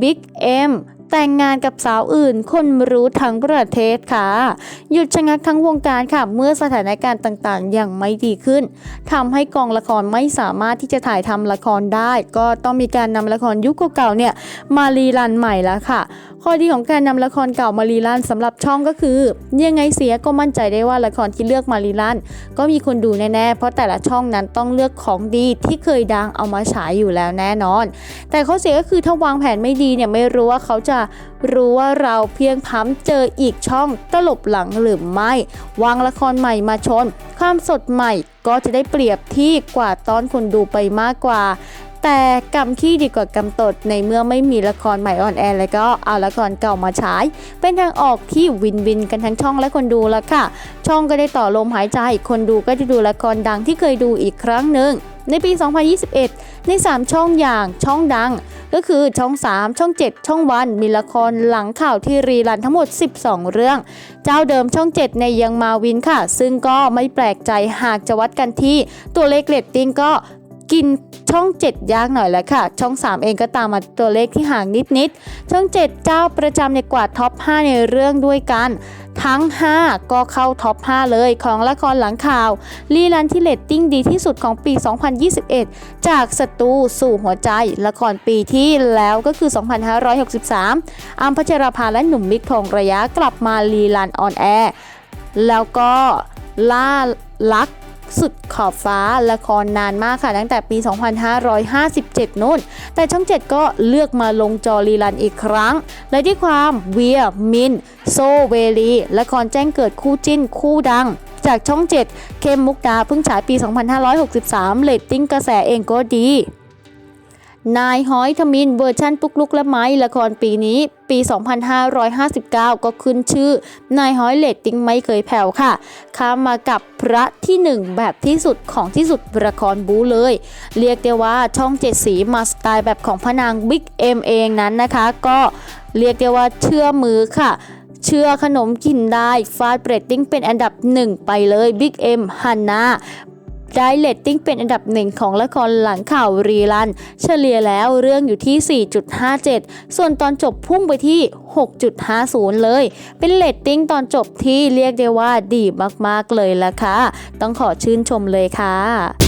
บิ๊กเอ็มแต่งงานกับสาวอื่น คนรู้ทั้งประเทศค่ะ หยุดชะงักทั้งวงการค่ะ เมื่อสถานการณ์ต่างๆ ยังไม่ดีขึ้นทำให้กองละครไม่สามารถที่จะถ่ายทำละครได้ ก็ต้องมีการนำละครยุคเก่าๆเนี่ยมารีรันใหม่แล้วค่ะ ข้อดีของการนำละครเก่ามารีรันสำหรับช่องก็คือ ยังไงเสียก็มั่นใจได้ว่าละครที่เลือกมารีรันก็มีคนดูแน่ๆ เพราะแต่ละช่องนั้นต้องเลือกของดีที่เคยดังเอามาฉายอยู่แล้วแน่นอน แต่ข้อเสียก็คือถ้าวางแผนไม่ดีเนี่ยไม่รู้ว่าเขาจะรู้ว่าเราเพียงพัมเจออีกช่องตลบหลังหรือไม่ วางละครใหม่มาชน ความสดใหม่ก็จะได้เปรียบที่กว่าตอนคนดูไปมากกว่า แต่กำขี้ดีกว่ากำตดในเมื่อไม่มีละครใหม่ออนแอร์แล้วก็เอาละครเก่ามาฉาย เป็นทางออกที่วินวินกันทั้งช่องและคนดูแล้วค่ะ ช่องก็ได้ต่อลมหายใจ คนดูก็จะดูละครดังที่เคยดูอีกครั้งหนึ่งในปี 2021 ใน 3 ช่องอย่างช่องดัง ก็คือช่อง 3 ช่อง 7 ช่องวัน มีละครหลังข่าวที่รีรันทั้งหมด 12 เรื่อง เจ้าเดิมช่อง 7 ในยังมาวินค่ะ ซึ่งก็ไม่แปลกใจหากจะวัดกันที่ตัวเลขเรตติ้งก็ กินช่อง 7 ยากหน่อยแล้วค่ะ ช่อง 3 เองก็ตามมาตัวเลขที่ห่างนิดๆช่อง 7 เจ้าประจำในกวาดท็อป 5 ในเรื่องด้วยกัน ทั้ง 5 ก็เข้าท็อป 5 เลยของละครหลังข่าวรีลันที่เลตติ้งดีที่สุดของปี 2021 จากศัตรูสู่หัวใจละครปีที่แล้วก็คือ 2563อัมพัชราภาและหนุ่มมิกทองระยะกลับมารีลันออนแอร์แล้วก็ล่าลัก สุดขอบฟ้าละครนานมากค่ะ ตั้งแต่ปี 2557นู่น แต่ช่อง 7 ก็เลือกมาลงจอรีลันอีกครั้ง และด้วยความเวียมิน โซเวลีละครแจ้งเกิดคู่จิ้นคู่ดังจากช่อง 7 เข้มมุกดาเพิ่งฉายปี 2563 เลตติ้งกระแสเองก็ดี นายฮ้อยทมินเวอร์ชั่นปุกลุกและไม้ละครปีนี้ปี 2559 ก็ขึ้นชื่อ นายฮ้อยเลตติ้งไม่เคยแผ่วค่ะ ข้ามมากับพระที่หนึ่งแบบที่สุดของที่สุดละครบูเลย เรียกได้ว่าช่องเจ็ดสีมาสไตล์แบบของพระนางบิ๊กเอ็มเองนั้นนะคะ ก็เรียกได้ว่าเชื่อมือค่ะเชื่อขนมกินได้ฟาดเรตติ้งเป็นอันดับหนึ่งไปเลยบิ๊กเอ็มฮันนา ได้เลตติ้งเป็นอันดับหนึ่งของละครหลังข่าวรีลัน เฉลี่ยแล้วเรื่องอยู่ที่ 4.57 ส่วนตอนจบพุ่งไปที่ 6.50 เลย เป็นเลตติ้งตอนจบที่เรียกได้ว่าดีมากๆเลยละค่ะ ต้องขอชื่นชมเลยค่ะ